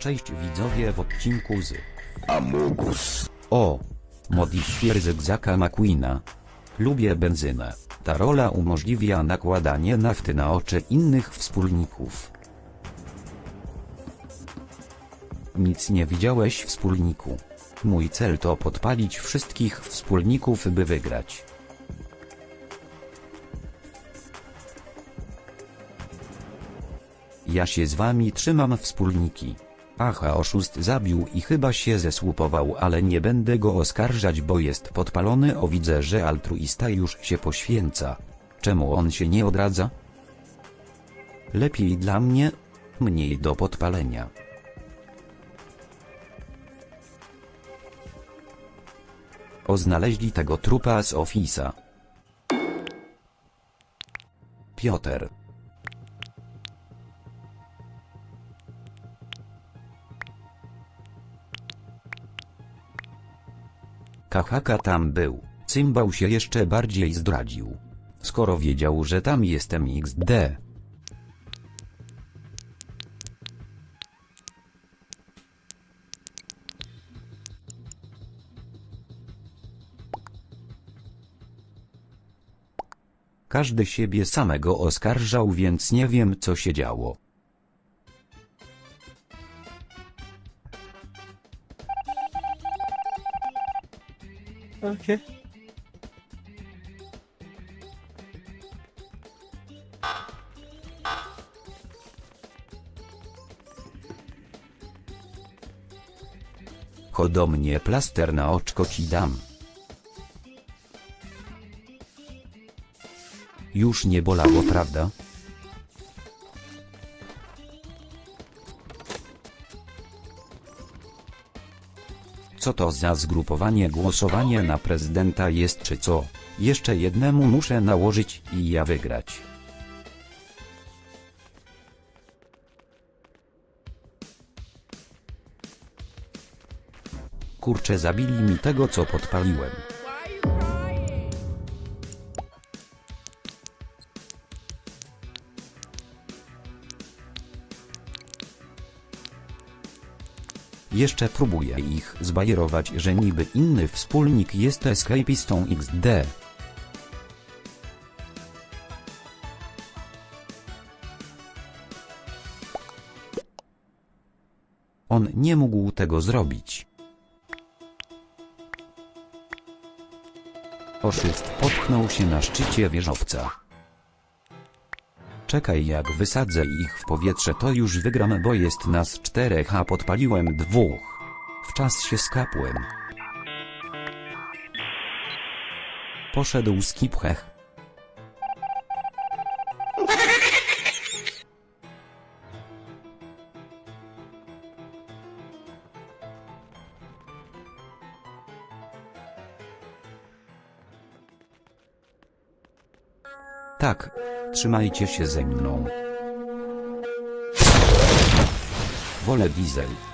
Cześć widzowie w odcinku z Amogus. O! Modifier Zygzaka McQueena. Lubię benzynę. Ta rola umożliwia nakładanie nafty na oczy innych wspólników. Nic nie widziałeś wspólniku. Mój cel to podpalić wszystkich wspólników by wygrać. Ja się z wami trzymam wspólniki. Aha oszust zabił i chyba się zesłupował ale nie będę go oskarżać bo jest podpalony o widzę że altruista już się poświęca. Czemu on się nie odradza? Lepiej dla mnie, mniej do podpalenia. O znaleźli tego trupa z ofisa. Piotr. Kahaka tam był, cymbał się jeszcze bardziej zdradził. Skoro wiedział, że tam jestem XD. Każdy siebie samego oskarżał więc nie wiem co się działo. Chodź do mnie plaster na oczko ci dam. Już nie bolało prawda? Co to za zgrupowanie głosowanie na prezydenta jest czy co? Jeszcze jednemu muszę nałożyć i ja wygrać. Kurczę zabili mi tego co podpaliłem. Jeszcze próbuję ich zbajerować, że niby inny wspólnik jest escapistą XD. On nie mógł tego zrobić. Oszyst potknął się na szczycie wieżowca. Czekaj jak wysadzę ich w powietrze to już wygram bo jest nas czterech a podpaliłem dwóch. W czas się skapłem. Poszedł skiphech. Tak, trzymajcie się ze mną. Wolę diesel.